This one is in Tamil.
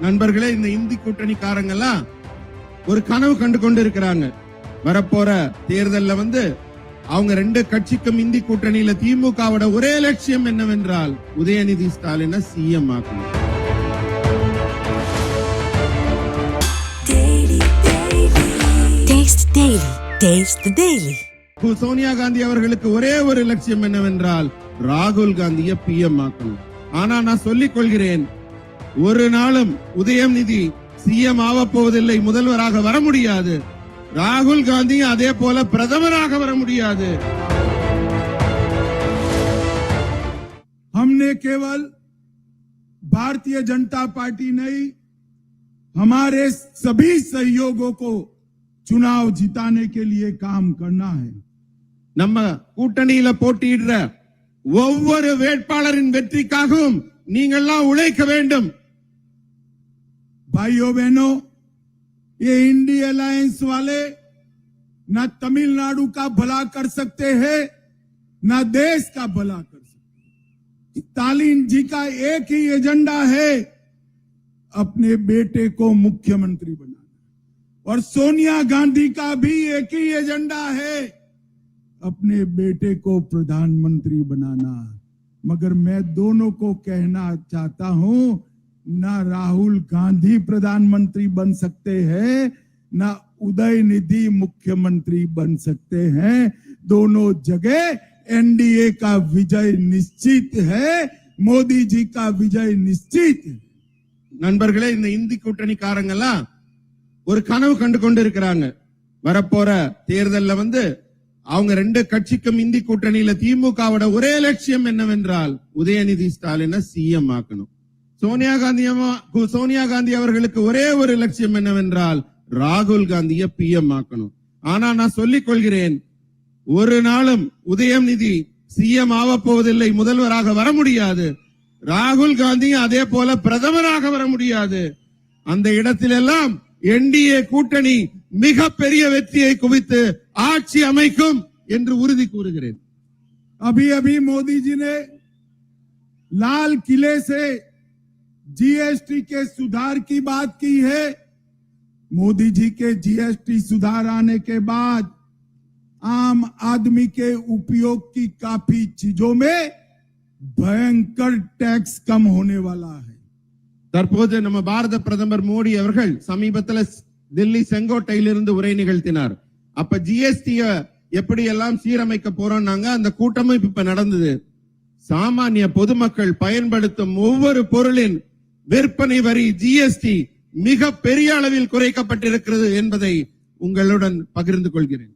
நண்பர்களே இந்த இந்தி கூட்டணிக்காரங்க எல்லாம் ஒரு கனவு கண்டு கொண்டு இருக்கிறாங்க வரப்போற தேர்தல்ல வந்து அவங்க ரெண்டு கட்சிக்கும் இந்தி கூட்டணியில திமுகவோட ஒரே லட்சியம் என்னவென்றால் உதயநிதி ஸ்டாலினை சிஎம் ஆக்கணும். சோனியா காந்தி அவர்களுக்கு ஒரே ஒரு லட்சியம் என்னவென்றால் ராகுல் காந்தியை பிஎம் ஆக்கணும். ஆனா நான் சொல்லிக் கொள்கிறேன் ஒரு நாளும் உதயநிதி சிஎம் ஆக போவதில்லை முதல்வராக வர முடியாது ராகுல் காந்தி அதே போல பிரதமராக வர முடியாது हमने केवल भारतीय जनता पार्टी नहीं हमारे सभी सहयोगों को चुनाव जिताने के लिए काम करना है நம்ம கூட்டணியில போட்டியிடுற ஒவ்வொரு வேட்பாளரின் வெற்றிக்காகவும் நீங்கள்லாம் உழைக்க வேண்டும் भाइयों बहनों, ये इंडी अलायंस वाले न तमिलनाडु का भला कर सकते हैं, न देश का भला कर सकते स्टालिन जी का एक ही एजेंडा है अपने बेटे को मुख्यमंत्री बनाना। और सोनिया गांधी का भी एक ही एजेंडा है अपने बेटे को प्रधानमंत्री बनाना। मगर मैं दोनों को कहना चाहता हूँ ना राहुल गांधी प्रधानमंत्री बन सकते हैं ना उदय निधि मुख्यमंत्री बन सकते हैं दोनों जगह एनडीए का विजय निश्चित है मोदी जी का विजय निश्चित है நண்பர்களே இந்த இந்தி கூட்டணிக்காரங்க எல்லாம் ஒரு கனவு கண்டு கொண்டு இருக்கிறாங்க வரப்போற தேர்தல்ல வந்து அவங்க ரெண்டு கட்சிக்கும் இந்தி கூட்டணியில திமுகவோட ஒரே லட்சியம் என்னவென்றால் உதயநிதி ஸ்டாலினை சிஎம் ஆக்கணும் சோனியா காந்தி அம்மா- கு- சோனியா காந்தி அவர்களுக்கு ஒரே ஒரு லட்சியம் என்னவென்றால் ராகுல் காந்தியை பிஎம் ஆக்கணும் ஆனா நான் சொல்லிக் கொள்கிறேன் ஒரு நாளும் உதயநிதி சிஎம் ஆக போவதில்லை முதல்வராக வர முடியாது ராகுல் காந்தி அதே போல பிரதமராக வர முடியாது அந்த இடத்திலெல்லாம் என்டிஏ கூட்டணி மிக பெரிய வெற்றியை குவித்து ஆட்சி அமைக்கும் என்று உறுதி கூறுகிறேன் अभी अभी मोदी जी ने लाल किले से जीएसटी के सुधार की बात की है मोदी जी के जीएसटी सुधार आने के बाद आम आदमी के उपयोग की काफी चीजों में भयंकर टैक्स कम होने वाला है தற்போது நம்ம பாரத பிரதமர் மோடி அவர்கள் சமீபத்துல தில்லி செங்கோட்டையிலிருந்து உரை நிகழ்த்தினார் அப்ப ஜிஎஸ்டிய எப்படி எல்லாம் சீரமைக்க போறோம்னாங்க அந்த கூட்டமும் இப்ப நடந்தது சாமானிய பொதுமக்கள் பயன்படுத்தும் ஒவ்வொரு பொருளின் விற்பனை வரி ஜிஎஸ்டி மிக பெரிய அளவில் குறைக்கப்பட்டிருக்கிறது என்பதை உங்களுடன் பகிர்ந்து கொள்கிறேன்.